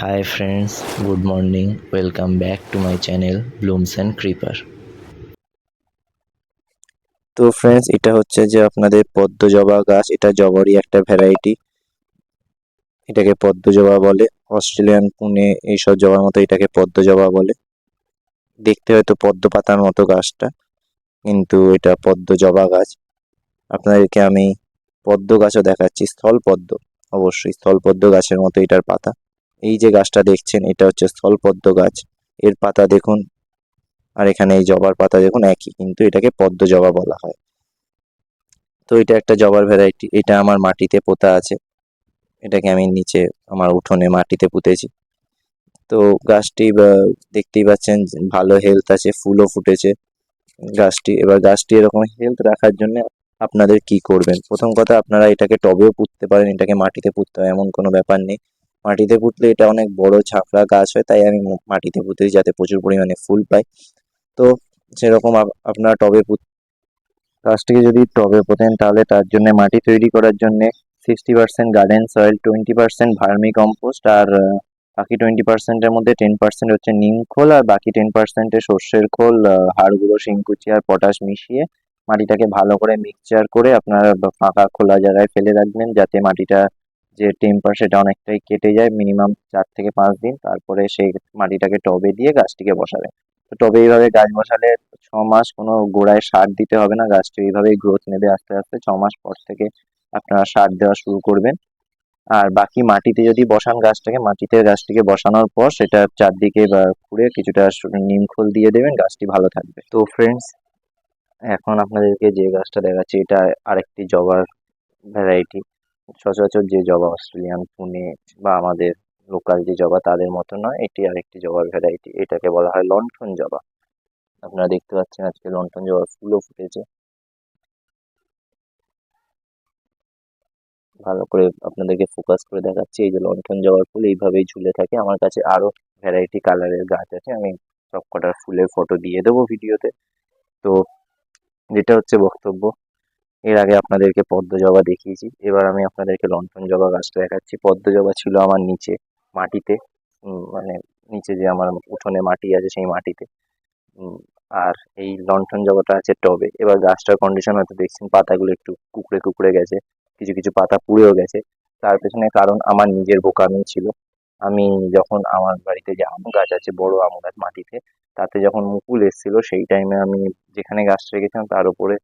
Hi friends good morning welcome back to my channel Blooms and creeper তো friends এটা হচ্ছে যে আপনাদের পদ্ম জবা গাছ। এটা জবারই একটা ভ্যারাইটি এটাকে পদ্ম জবা বলে। অস্ট্রেলিয়ান পুনে এইসব জবার মতো এটাকে পদ্ম জবা বলে। দেখতে হয়তো পদ্ম পাতার মতো গাছটা, কিন্তু এটা পদ্ম জবা গাছ। আপনাদেরকে আমি পদ্ম গাছও দেখাচ্ছি। স্থল পদ্ম, অবশ্যই স্থল পদ্ম গাছের মতো এটার পাতা। এই যে গাছটা দেখছেন, এটা হচ্ছে স্থলপদ্ম গাছ। এর পাতা দেখুন, আর এখানে এই জবার পাতা দেখুন একই, কিন্তু এটাকে পদ্ম জবা বলা হয়। তো এটা একটা জবার ভ্যারাইটি এটা আমার মাটিতে পোতা আছে। এটাকে আমি নিচে, আমার উঠোনে মাটিতে পুঁতেছি। তো গাছটি দেখতেই পাচ্ছেন ভালো হেলথ আছে, ফুলও ফুটেছে। গাছটি, এবার গাছটি এরকম হেলথ রাখার জন্য আপনাদের কি করবেন? প্রথম কথা, আপনারা এটাকে টবেও পুঁততে পারেন, এটাকে মাটিতে পুঁততে হয়, এমন কোনো ব্যাপার নেই। মাটিতে পুঁতলে এটা অনেক বড় ঝাঁকড়া গাছ হয়, তাই আমি মাটিতে পুঁতেছি যাতে প্রচুর পরিমাণে ফুল পাই। তো সেরকম আপ- আপনারা টবে পুঁত, গাছটিকে যদি টবে পোতেন তাহলে তার জন্য মাটি তৈরি করার জন্য sixty percent garden soil twenty percent vermi compost আর বাকি টোয়েন্টি পার্সেন্টের মধ্যে টেন পার্সেন্ট হচ্ছে নিম খোল আর বাকি টেন পার্সেন্টে সর্ষের খোল হাড় গুঁড়ো শিংকুচি আর পটাশ মিশিয়ে মাটিটাকে ভালো করে মিক্সচার করে আপনার ফাঁকা খোলা জায়গায় ফেলে রাখবেন যাতে মাটিটা যে টেম্পার সেটা অনেকটাই কেটে যায় মিনিমাম চার থেকে পাঁচ দিন। তারপরে সেই মাটিটাকে টবে দিয়ে গাছটিকে বসাবেন তো টবে এইভাবে গাছ বসালে ছ মাস কোনো গোড়ায় সার দিতে হবে না। গাছটি এইভাবেই গ্রোথ নেবে আস্তে আস্তে। ছ মাস পর থেকে আপনারা সার দেওয়া শুরু করবেন। আর বাকি মাটিতে যদি বসান গাছটাকে, মাটিতে গাছটিকে বসানোর পর সেটা চারদিকে বা খুঁড়ে কিছুটা সু- নিমখোল দিয়ে দেবেন, গাছটি ভালো থাকবে। তো ফ্রেন্ডস এখন আপনাদেরকে যে গাছটা দেখাচ্ছি, এটা আরেকটি জবার ভ্যারাইটি সচরাচর যে জবা অস্ট্রেলিয়ান, পুনে বা আমাদের লোকাল যে জবা তাদের মতো নয়, এটি আরেকটি জবার ভ্যারাইটি এটাকে বলা হয় লণ্ঠন জবা। আপনারা দেখতে পাচ্ছেন আজকে লণ্ঠন জবার ফুলও ফুটেছে। ভালো করে আপনাদেরকে ফোকাস করে দেখাচ্ছি, এই যে লণ্ঠন জবার ফুল এইভাবেই ঝুলে থাকে। আমার কাছে আরও ভ্যারাইটি কালারের গাছ আছে, আমি সব কটার ফুলের ফটো দিয়ে দেবো ভিডিওতে। তো, যেটা হচ্ছে বক্তব্য এর আগে আপনাদেরকে পদ্ম জবা দেখিয়েছি। এবার আমি আপনাদেরকে লন্ঠন জবা গাছটা দেখাচ্ছি। পদ্ম জবা ছিল আমার নিচে মাটিতে মানে নিচে যে আমার উঠোনে মাটি আছে সেই মাটিতে। আর এই লন্ঠন জবাটা আছে টবে। এবার গাছটার কন্ডিশন হয়তো দেখছেন, পাতাগুলো একটু কুকড়ে কুকড়ে গেছে, কিছু কিছু পাতা পুড়েও গেছে। তার পেছনে কারণ আমার নিজের বোকামি ছিল। আমি যখন আমার বাড়িতে যে আম গাছ আছে, বড় আম গাছ মাটিতে, তাতে যখন মুকুল এসেছিল, সেই টাইমে আমি যেখানে গাছটা রেখেছিলাম, তার উপরে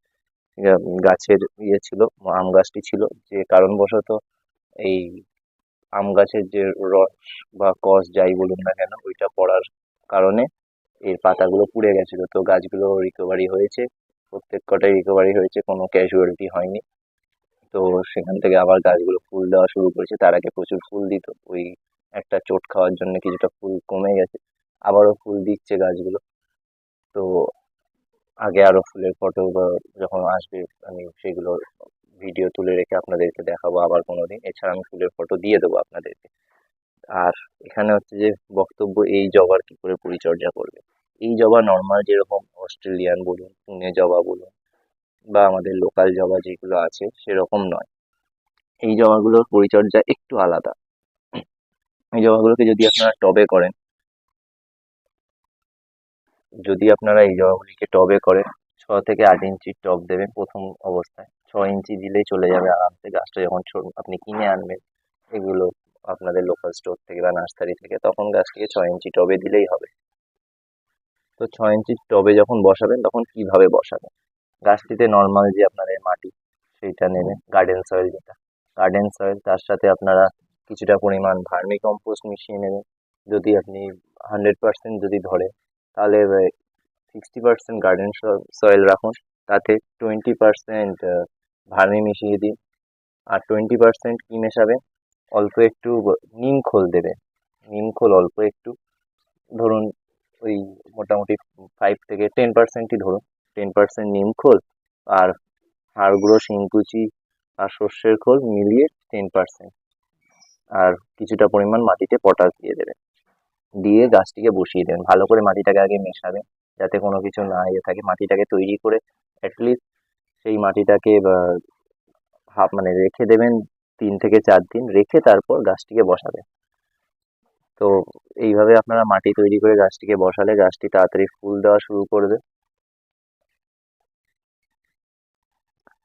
গাছের ইয়ে ছিল, আম গাছটি ছিল, যে কারণবশত এই আম গাছের যে রস বা কস যাই বলুন না কেন, ওইটা পড়ার কারণে এর পাতাগুলো পুড়ে গেছিল। তো গাছগুলো রিকভারি হয়েছে, প্রত্যেক কটাই রিকভারি হয়েছে, কোনো ক্যাজুয়ালিটি হয়নি। তো সেখান থেকে আবার গাছগুলো ফুল দেওয়া শুরু করেছে, তার আগে প্রচুর ফুল দিত, ওই একটা চোট খাওয়ার জন্য কিছুটা ফুল কমে গেছে, আবারও ফুল দিচ্ছে গাছগুলো। তো আগে আরও ফুলের ফটো যখন আসবে, আমি সেগুলো ভিডিও তুলে রেখে আপনাদেরকে দেখাবো আবার কোনোদিন। এছাড়া আমি ফুলের ফটো দিয়ে দেবো আপনাদেরকে। আর এখানে হচ্ছে যে বক্তব্য, এই জবার কি করে পরিচর্যা করবে? এই জবা নর্মাল যেরকম অস্ট্রেলিয়ান বলুন পুনে জবা বলুন, বা আমাদের লোকাল জবা যেগুলো আছে, সেরকম নয়। এই জবাগুলোর পরিচর্যা একটু আলাদা। এই জবাগুলোকে যদি আপনারা টবে করেন যদি আপনারা এই জবাগুলিকে টবে করেন ছ থেকে আট ইঞ্চির টব দেবেন প্রথম অবস্থায়, ছ ইঞ্চি দিলেই চলে যাবে আরামসে গাছটা যখন আপনি কিনে আনবেন, এগুলো আপনাদের লোকাল স্টোর থেকে বা নার্সারি থেকে, তখন গাছটিকে ছ ইঞ্চি টবে দিলেই হবে। তো ছ ইঞ্চি টবে যখন বসাবেন, তখন কীভাবে বসাবেন? গাছটিতে নর্মাল যে আপনাদের মাটি, সেইটা নেবেন গার্ডেন সয়েল যেটা। গার্ডেন সয়েল তার সাথে আপনারা কিছুটা পরিমাণ ভার্মি কম্পোস্ট মিশিয়ে নেবেন। যদি আপনি হান্ড্রেড পার্সেন্ট যদি ধরে তাহলে সিক্সটি পার্সেন্ট গার্ডেন সয়েল রাখুন। তাতে টোয়েন্টি পার্সেন্ট ভার্মি মিশিয়ে দিন। আর টোয়েন্টি পার্সেন্ট কী মেশাবেন অল্প একটু নিম খোল দেবে। নিম খোল অল্প একটু। ধরুন ওই মোটামুটি ফাইভ থেকে টেন পার্সেন্টই ধরুন। টেন পার্সেন্ট নিম খোল আর হাড় গুঁড়ো, শিংকুচি আর সর্ষের খোল মিলিয়ে টেন পার্সেন্ট আর কিছুটা পরিমাণ মাটিতে পটাশ দিয়ে দেবেন দিয়ে গাছটিকে বসিয়ে দেবেন। ভালো করে মাটিটাকে আগে মেশাবেন, যাতে কোনো কিছু না ইয়ে থাকে। মাটিটাকে তৈরি করে অ্যাটলিস্ট সেই মাটিটাকে হাফ মানে রেখে দেবেন তিন থেকে চার দিন। রেখে তারপর গাছটিকে বসাবেন। তো এইভাবে আপনারা মাটি তৈরি করে গাছটিকে বসালে গাছটি তাড়াতাড়ি ফুল দেওয়া শুরু করবে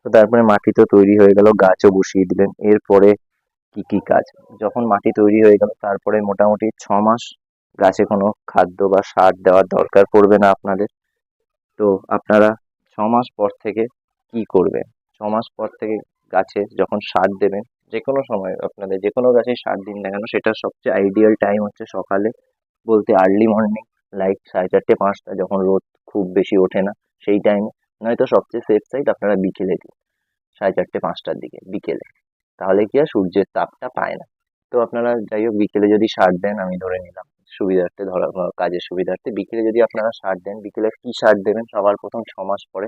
তো তারপরে মাটি তো তৈরি হয়ে গেল, গাছও বসিয়ে দিলেন। এরপরে কি কি কাজ? যখন মাটি তৈরি হয়ে গেল, তারপরে মোটামুটি ছ মাস গাছে কোনো খাদ্য বা সার দেওয়ার দরকার পড়বে না আপনাদের। তো আপনারা ছ মাস পর থেকে কি করবেন? ছ মাস পর থেকে গাছে যখন সার দেবেন যে কোনো সময় আপনাদের যে কোনো গাছে সার দিন না কেন, সেটা সবচেয়ে আইডিয়াল টাইম হচ্ছে সকালে বলতে আর্লি মর্নিং লাইক সাড়ে চারটে, পাঁচটা যখন রোদ খুব বেশি ওঠে না, সেই টাইমে নয়তো সবচেয়ে সেফ সাইড আপনারা বিকেলে দিন, সাড়ে চারটে, পাঁচটার দিকে বিকেলে। তাহলে কি হয় সূর্যের তাপটা পায় না। তো আপনারা যাই হোক, বিকেলে যদি সার দেন, আমি ধরে নিলাম। সুবিধার্থে ধরা কাজের সুবিধার্থে। বিকেলে যদি আপনারা সার দেন, বিকেলে কি সার দেবেন? সবার প্রথম ছ মাস পরে।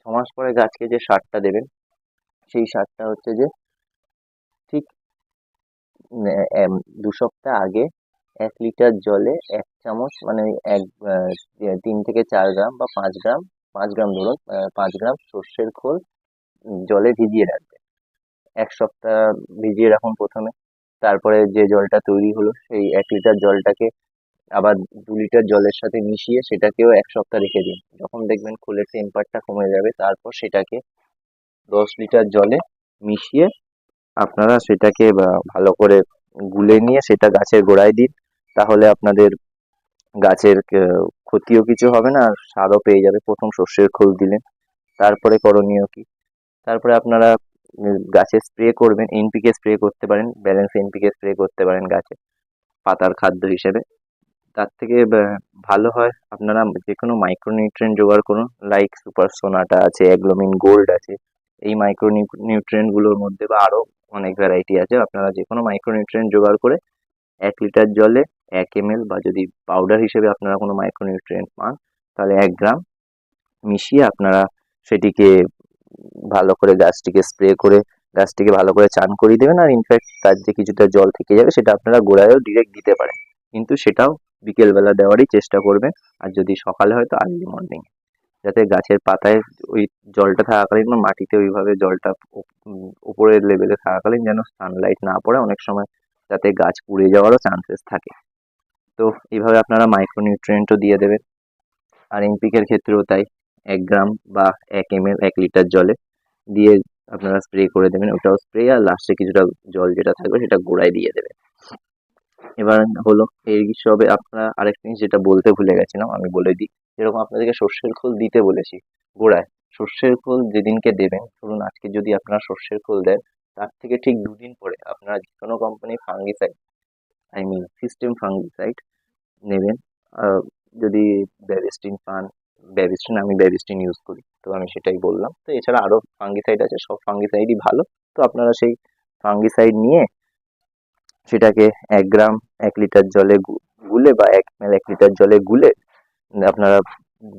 ছ মাস পরে গাছকে যে সারটা দেবেন, সেই সারটা হচ্ছে যে ঠিক দু সপ্তাহ আগে এক লিটার জলে এক চামচ মানে এক তিন থেকে চার গ্রাম বা পাঁচ গ্রাম পাঁচ গ্রাম ধরুন পাঁচ গ্রাম সর্ষের খোল জলে ভিজিয়ে রাখবে এক সপ্তাহ ভিজিয়ে রাখুন প্রথমে। তারপরে যে জলটা তৈরি হলো, সেই এক লিটার জলটাকে আবার দু লিটার জলের সাথে মিশিয়ে সেটাকেও এক সপ্তাহ রেখে দিন। যখন দেখবেন খোলের টেম্পারটা কমে যাবে, তারপর সেটাকে দশ লিটার জলে মিশিয়ে আপনারা সেটাকে ভালো করে গুলে নিয়ে সেটা গাছের গোড়ায় দিন। তাহলে আপনাদের গাছের ক্ষতিও কিছু হবে না, আর সারও পেয়ে যাবে। প্রথম শস্যের খোল দিলেন। তারপরে করণীয় কি? তারপরে আপনারা গাছে স্প্রে করবেন এনপিকে স্প্রে করতে পারেন ব্যালেন্স এনপিকে স্প্রে করতে পারেন গাছে, পাতার খাদ্য হিসেবে। তার থেকে ভালো হয় আপনারা যে কোনো মাইক্রোনিউট্রিয়েন্ট জোগাড় করুন লাইক সুপার সোনাটা আছে অ্যাগ্লোমিন গোল্ড আছে, এই মাইক্রো নিউট্রিয়েন্টগুলোর মধ্যে বা আরও অনেক ভ্যারাইটি আছে। আপনারা যে কোনো মাইক্রোনিউট্রিয়েন্ট জোগাড় করে এক লিটার জলে এক এমএল বা যদি পাউডার হিসেবে আপনারা কোনো মাইক্রোনিউট্রিয়েন্ট পান, তাহলে এক গ্রাম মিশিয়ে আপনারা সেটিকে ভালো করে গাছটিকে স্প্রে করে, গাছটিকে ভালো করে চান করিয়ে দেবেন আর ইনফ্যাক্ট তার যে কিছুটা জল থেকে যাবে সেটা আপনারা গোড়ায়ও ডিরেক্ট দিতে পারেন। কিন্তু সেটাও বিকেলবেলা দেওয়ারই চেষ্টা করবেন আর যদি সকালে হয় তো আর্লি মর্নিং যাতে গাছের পাতায় ওই জলটা থাকাকালীন বা মাটিতে ওইভাবে জলটা উপরের লেভেলে থাকাকালীন যেন সানলাইট না পড়ে, অনেক সময় যাতে গাছ পুড়ে যাওয়ারও চান্সেস থাকে। তো এইভাবে আপনারা মাইক্রোনিউট্রিয়েন্টও দিয়ে দেবেন। আর এনপিকের ক্ষেত্রেও তাই। এক গ্রাম বা এক এমএল এক লিটার জলে দিয়ে আপনারা স্প্রে করে দেবেন। ওটাও স্প্রে আর লাস্টে কিছুটা জল যেটা থাকবে সেটা গোড়ায় দিয়ে দেবেন। এবার হলো এই সবে আপনারা আরেকটা জিনিস যেটা বলতে ভুলে গেছিলাম, আমি বলে দিই। যেরকম আপনাদেরকে সর্ষের খোল দিতে বলেছি গোড়ায়, সর্ষের খোল যেদিনকে দেবেন, ধরুন আজকে যদি আপনারা সর্ষের খোল দেন, তার থেকে ঠিক দুদিন পরে আপনারা যে কোনো কোম্পানির fungicide I mean system fungicide নেবেন যদি ব্যাবিস্টিন পান ব্যাবিস্টিন আমি ব্যাবিস্টিন ইউজ করি। তো আমি সেটাই বললাম। তো এছাড়া আরও ফাঙ্গিসাইড আছে, সব ফাঙ্গিসাইডই ভালো। তো আপনারা সেই ফাঙ্গিসাইড নিয়ে সেটাকে এক গ্রাম, এক লিটার জলে গুলে বা এক এমএল এক লিটার জলে গুলে আপনারা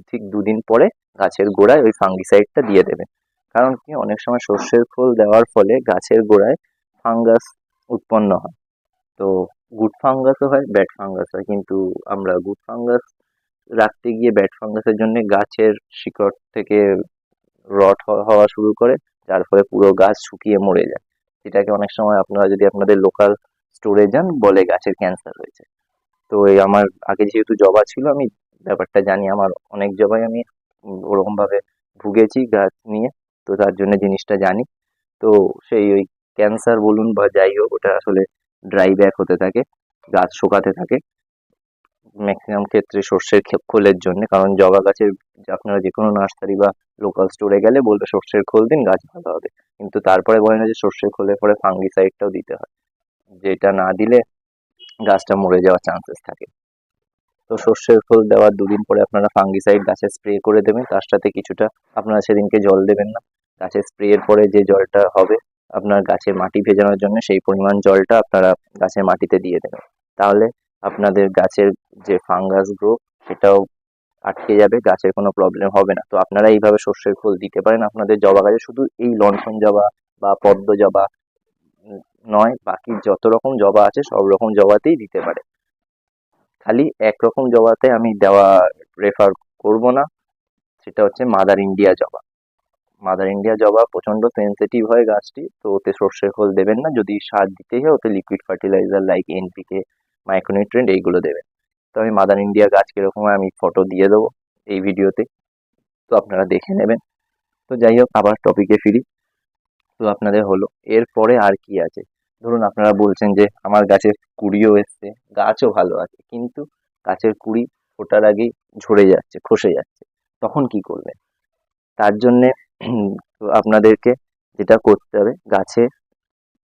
ঠিক দুদিন পরে গাছের গোড়ায় ওই ফাঙ্গিসাইডটা দিয়ে দেবেন। কারণ কি, অনেক সময় সর্ষের খোল দেওয়ার ফলে গাছের গোড়ায় ফাঙ্গাস উৎপন্ন হয়। তো গুড ফাঙ্গাসও হয় ব্যাড ফাঙ্গাস হয়। কিন্তু আমরা গুড ফাঙ্গাস রাখতে গিয়ে ব্যাড ফাঙ্গাসের জন্য গাছের শিকড় থেকে রট হওয়া শুরু করে, যার ফলে পুরো গাছ শুকিয়ে মরে যায়। যেটাকে অনেক সময় আপনারা যদি আপনাদের লোকাল স্টোরে যান, বলে গাছের ক্যান্সার হয়েছে। তো এই আমার, আগে যেহেতু জবা ছিল, আমি ব্যাপারটা জানি, আমার অনেক জবাই আমি ওরকমভাবে ভুগেছি গাছ নিয়ে, তো তার জন্য জিনিসটা জানি। তো সেই ওই ক্যান্সার বলুন বা যাই হোক, ওটা আসলে ড্রাই ব্যাক হতে থাকে, গাছ শুকাতে থাকে। ম্যাক্সিমাম ক্ষেত্রে সর্ষের খোলের জন্য। কারণ জবা গাছের আপনারা যে কোনো নার্সারি বা লোকাল স্টোরে গেলে বলবে সর্ষের খোল দিন, গাছ ভালো হবে। কিন্তু তারপরে বলে না যে সর্ষের খোলের পরে ফাঙ্গিসাইডটাও দিতে হয়। যেটা না দিলে গাছটা মরে যাওয়ার চান্সেস থাকে। তো সর্ষের খোল দেওয়ার দুদিন পরে আপনারা ফাঙ্গিসাইড গাছে স্প্রে করে দেবেন। তার সাথে কিছুটা আপনারা সেদিনকে জল দেবেন না। গাছের স্প্রের পরে যে জলটা হবে আপনার গাছের মাটি ভেজানোর জন্য, সেই পরিমাণ জলটা আপনারা গাছের মাটিতে দিয়ে দেবেন। তাহলে আপনাদের গাছের যে ফাঙ্গাস গ্রো সেটাও আটকে যাবে, গাছের কোনো প্রবলেম হবে না। তো আপনারা এইভাবে সর্ষের খোল দিতে পারেন। আপনাদের জবা গাছে শুধু এই লণ্ঠন জবা বা পদ্ম জবা নয়, বাকি যত রকম জবা আছে, সব রকম জবাতেই দিতে পারে। খালি একরকম জবাতে আমি দেওয়া রেফার করব না। সেটা হচ্ছে মাদার ইন্ডিয়া জবা। মাদার ইন্ডিয়া জবা প্রচণ্ড সেন্সিটিভ হয় গাছটি, তো ওতে সর্ষের খোল দেবেন না। যদি সার দিতেই হয়, ওতে liquid fertiliser like NPK micronutrient এইগুলো দেবেন। তো আমি মাদার ইন্ডিয়া গাছ কীরকম আমি ফটো দিয়ে দেবো এই ভিডিওতে। তো আপনারা দেখে নেবেন। তো যাই হোক, আবার টপিকে ফিরি। তো আপনাদের হলো, এরপরে আর কি আছে? ধরুন আপনারা বলছেন যে, আমার গাছে কুড়িও এসছে, গাছও ভালো আছে, কিন্তু গাছের কুড়ি ফোটার আগেই ঝরে যাচ্ছে, খসে যাচ্ছে। তখন কি করবেন? তার জন্যে আপনাদেরকে যেটা করতে হবে, গাছের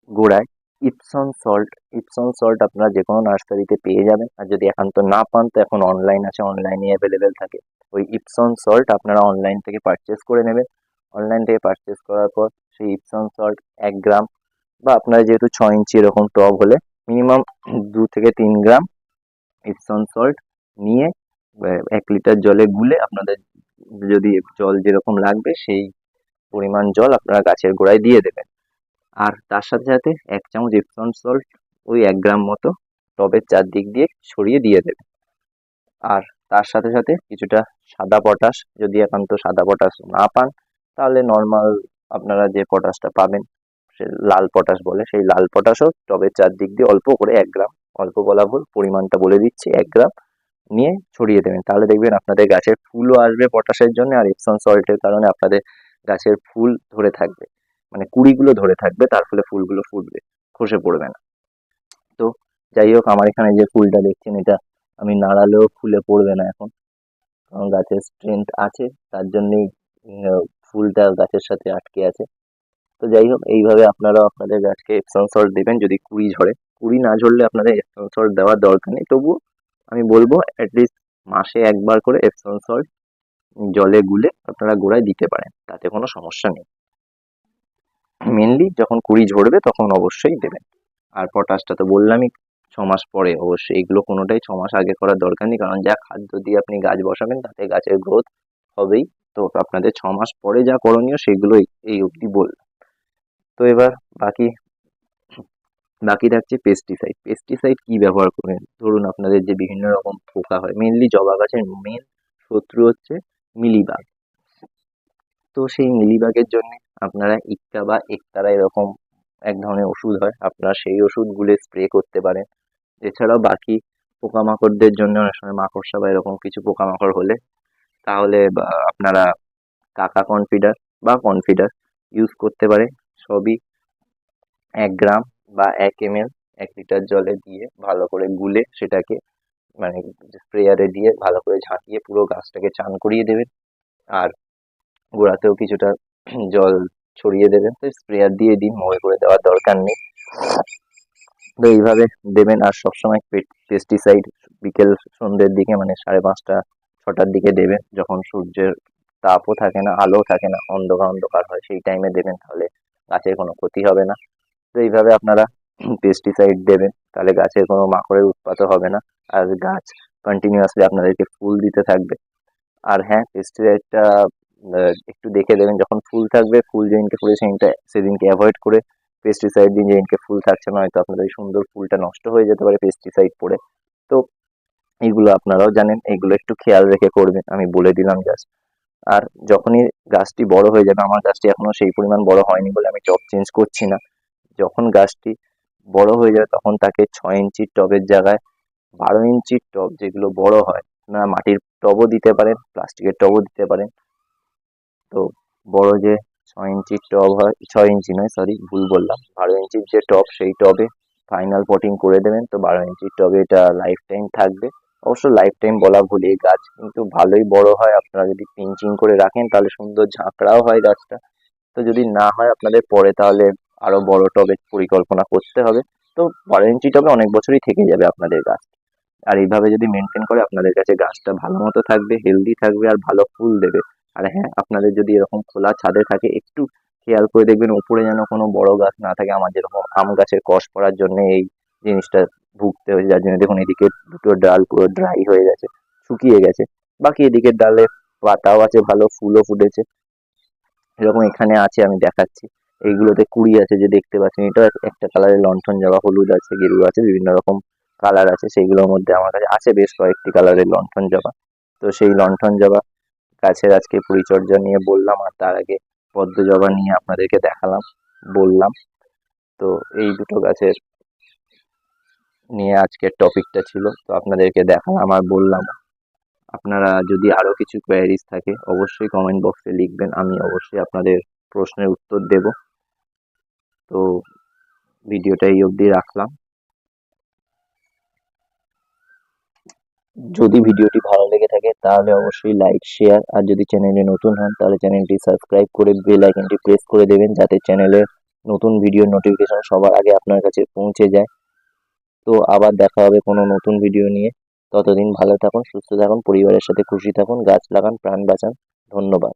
গোড়ায় ইপসন সল্ট ইপসন সল্ট আপনারা যে কোনো নার্সারিতে পেয়ে যাবেন। আর যদি এখন তো না পান, তো এখন অনলাইন আছে অনলাইনে অ্যাভেলেবেল থাকে। ওই ইপসন সল্ট আপনারা অনলাইন থেকে পারচেস করে নেবেন। অনলাইন থেকে পারচেস করার পর সেই ইপসন সল্ট এক গ্রাম বা আপনারা যেহেতু ছ ইঞ্চি এরকম টব হলে মিনিমাম দু থেকে তিন গ্রাম ইপসন সল্ট নিয়ে এক লিটার জলে গুলে আপনাদের যদি জল যেরকম লাগবে, সেই পরিমাণ জল আপনারা গাছের গোড়ায় দিয়ে দেবেন। আর তার সাথে সাথে এক চামচ ইপসন সল্ট ওই এক গ্রাম মতো টবের চারদিক দিয়ে ছড়িয়ে দিয়ে দেবেন আর তার সাথে সাথে কিছুটা সাদা পটাশ যদি একান্ত সাদা পটাশ না পান, তাহলে নর্মাল আপনারা যে পটাশটা পাবেন, সে লাল পটাশ বলে, সেই লাল পটাশও টবের চারদিক দিয়ে অল্প করে এক গ্রাম, অল্প বলা ভুল, পরিমাণটা বলে দিচ্ছি, এক গ্রাম নিয়ে ছড়িয়ে দেবেন। তাহলে দেখবেন আপনাদের গাছের ফুলও আসবে পটাশের জন্য, আর এপসন সল্টের কারণে আপনাদের গাছের ফুল ধরে থাকবে। মানে কুড়িগুলো ধরে থাকবে, তার ফলে ফুলগুলো ফুটবে, খসে পড়বে না। তো যাই হোক, আমার এখানে যে ফুলটা দেখছেন, এটা আমি নাড়ালেও ফুলে পড়বে না এখন। কারণ গাছের স্ট্রেংথ আছে, তার জন্যেই ফুলটা গাছের সাথে আটকে আছে। তো যাই হোক, এইভাবে আপনারা আপনাদের গাছকে এপসন সল্ট দেবেন যদি কুড়ি ঝরে। কুড়ি না ঝরলে আপনাদের এপসন সল্ট দেওয়ার দরকার নেই। তবুও আমি বলব অ্যাটলিস্ট মাসে একবার করে এপসন সল্ট জলে গুলে আপনারা গোড়ায় দিতে পারেন, তাতে কোনো সমস্যা নেই। মেনলি যখন কুড়ি ঝরবে তখন অবশ্যই দেবেন। আর পটাশটা তো বললামই, ছ মাস পরে। অবশ্যই এগুলো কোনোটাই ছ মাস আগে করার দরকার নেই, কারণ যা খাদ্য দিয়ে আপনি গাছ বসাবেন তাতে গাছের গ্রোথ হবেই। তো আপনাদের ছ মাস পরে যা করণীয় সেগুলো এই- অবধি বললাম। তো এবার বাকি বাকি থাকছে পেস্টিসাইড পেস্টিসাইড কি ব্যবহার করবেন ধরুন আপনাদের যে বিভিন্ন রকম পোকা হয় মেনলি জবা গাছের মেন শত্রু হচ্ছে মিলিবাগ। তো সেই মিলিবাগের জন্য আপনারা ইক্কা বা একতারা এরকম এক ধরনের ওষুধ হয়, আপনারা সেই ওষুধগুলো স্প্রে করতে পারেন। এছাড়াও বাকি পোকামাকড়দের জন্য অনেক সময় মাকড়সা বা এরকম কিছু পোকামাকড় হলে তাহলে আপনারা কাকা কনফিডার বা কনফিডার ইউজ করতে পারে সবই এক গ্রাম বা এক এমএল এক লিটার জলে দিয়ে ভালো করে গুলে সেটাকে মানে স্প্রেয়ারে দিয়ে ভালো করে ঝাঁকিয়ে পুরো গাছটাকে চান করিয়ে দেবেন। আর গোড়াতেও কিছুটা জল ছড়িয়ে দেবেন, তো স্প্রেয়ার দিয়ে দিন মনে করে দেওয়ার দরকার নেই। তো এইভাবে দেবেন, আর সবসময় পেস্টিসাইড বিকেল সন্ধ্যের দিকে মানে সাড়ে পাঁচটা, ছটার দিকে দেবেন। যখন সূর্যের তাপও থাকে না আলো থাকে না, অন্ধকার অন্ধকার হয়, সেই টাইমে দেবেন, তাহলে গাছের কোনো ক্ষতি হবে না। তো এইভাবে আপনারা পেস্টিসাইড দেবেন, তাহলে গাছের কোনো মাকড়ের উৎপাত হবে না। আর গাছ কন্টিনিউয়াসলি আপনাদেরকে ফুল দিতে থাকবে। আর হ্যাঁ পেস্টিসাইডটা একটু দেখে দেবেন, যখন ফুল থাকবে, ফুল যেদিনকে ফুলে সেদিনটা সেদিনকে অ্যাভয়েড করে পেস্টিসাইড দিন যেদিনকে ফুল থাকছে না, হয়তো আপনাদের সুন্দর ফুলটা নষ্ট হয়ে যেতে পারে পেস্টিসাইড পড়ে। তো এইগুলো আপনারাও জানেন এইগুলো একটু খেয়াল রেখে করবেন, আমি বলে দিলাম জাস্ট আর যখনই গাছটি বড় হয়ে যাবে, আমার গাছটি এখনও সেই পরিমাণ বড় হয়নি বলে আমি টব চেঞ্জ করছি না। যখন গাছটি বড় হয়ে যাবে, তখন তাকে ছয় ইঞ্চির টবের জায়গায় বারো ইঞ্চির টব যেগুলো বড় হয়, আপনারা মাটির টবও দিতে পারেন, প্লাস্টিকের টবও দিতে পারেন। তো বড় যে ছয় ইঞ্চির টব হয়, ছয় ইঞ্চি নয় সরি ভুল বললাম। বারো ইঞ্চির যে টব সেই টবে ফাইনাল পটিং করে দেবেন। তো বারো ইঞ্চির টবে এটা লাইফ টাইম থাকবে। অবশ্য লাইফ টাইম বলা ভুল এই গাছ কিন্তু ভালোই বড় হয়। আপনারা যদি পিঞ্চিং করে রাখেন, তাহলে সুন্দর ঝাঁকড়াও হয় গাছটা। তো যদি না হয় আপনাদের পরে, তাহলে আরও বড় টবের পরিকল্পনা করতে হবে। তো বারো ইঞ্চি টবে অনেক বছরই থেকে যাবে আপনাদের গাছ। আর এইভাবে যদি মেনটেন করে, আপনাদের কাছে গাছটা ভালো মতো থাকবে হেলদি থাকবে, আর ভালো ফুল দেবে। আর হ্যাঁ আপনাদের যদি এরকম খোলা ছাদে থাকে, একটু খেয়াল করে দেখবেন উপরে যেন কোনো বড় গাছ না থাকে। আমার যেরকম আম গাছের কষ পড়ার জন্য এই জিনিসটা ভুগতে হয়েছে, যার জন্য দেখুন এদিকে দুটো ডাল পুরো ড্রাই হয়ে গেছে, শুকিয়ে গেছে। বাকি এদিকের ডালে পাতাও আছে, ভালো ফুলও ফুটেছে। এরকম এখানে আছে, আমি দেখাচ্ছি। এইগুলোতে কুড়ি আছে, যে দেখতে পাচ্ছেন। এটা একটা কালারের লণ্ঠন জবা হলুদ আছে গেরু আছে, বিভিন্ন রকম কালার আছে। সেইগুলোর মধ্যে আমার কাছে আছে বেশ কয়েকটি কালারের লণ্ঠন জবা তো সেই লণ্ঠন জবা গাছের আজকে পরিচর্যা নিয়ে বললাম আর তার আগে পদ্ম জবা নিয়ে আপনাদেরকে দেখালাম, বললাম। তো এই দুটো গাছের নিয়ে আজকের টপিকটা ছিল, তো আপনাদেরকে দেখালাম আর বললাম। আপনারা যদি আরও কিছু কোয়ারিজ থাকে, অবশ্যই কমেন্ট বক্সে লিখবেন, আমি অবশ্যই আপনাদের প্রশ্নের উত্তর দেব। তো ভিডিওটা এই অবধি রাখলাম। যদি ভিডিওটি ভালো লেগে থাকে, তাহলে অবশ্যই লাইক শেয়ার আর যদি চ্যানেলে নতুন হন, তাহলে চ্যানেলটি সাবস্ক্রাইব করে বেল আইকনটি প্রেস করে দেবেন, যাতে চ্যানেলে নতুন ভিডিও নোটিফিকেশন সবার আগে আপনার কাছে পৌঁছে যায়। তো আবার দেখা হবে কোনো নতুন ভিডিও নিয়ে। ততদিন ভালো থাকুন, সুস্থ থাকুন, পরিবারের সাথে খুশি থাকুন, গাছ লাগান, প্রাণ বাঁচান। ধন্যবাদ।